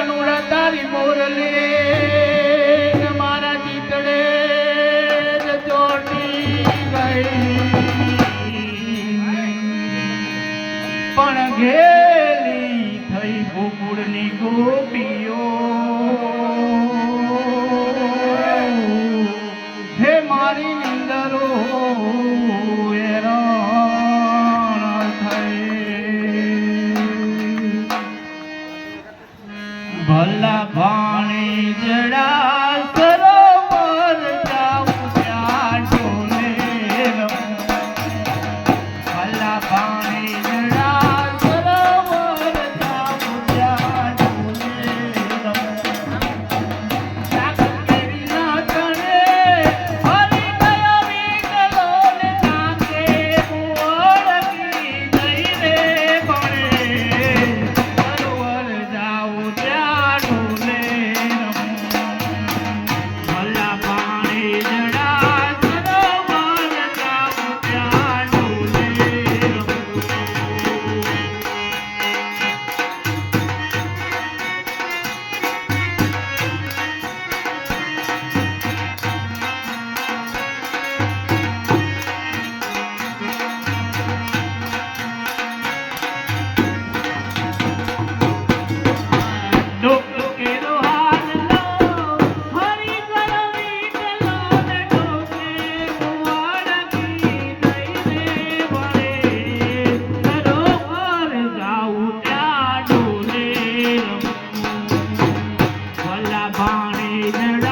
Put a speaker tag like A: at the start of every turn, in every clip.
A: કનુડા તારી મોરલી મારા ચીતડે ચોટી ગઈ. પણ ઘેલી થઈ ભૂપુડની ગોપીઓ ભલા ભાણી જડા વાલા ભાણી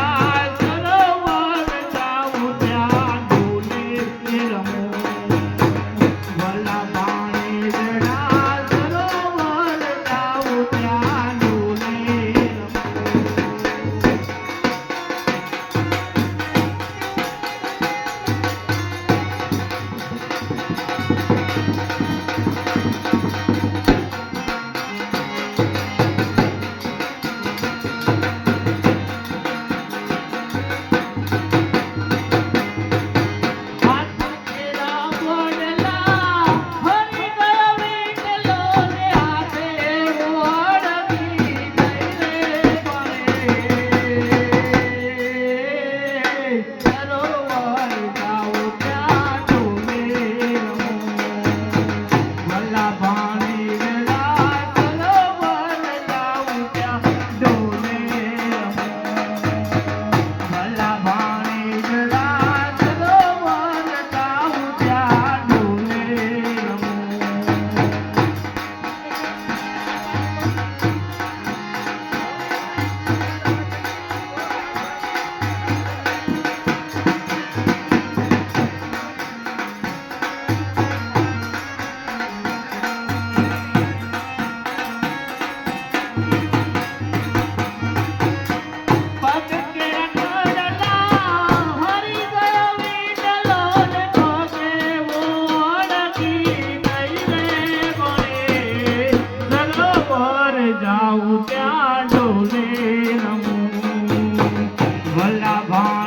A: वल्लभा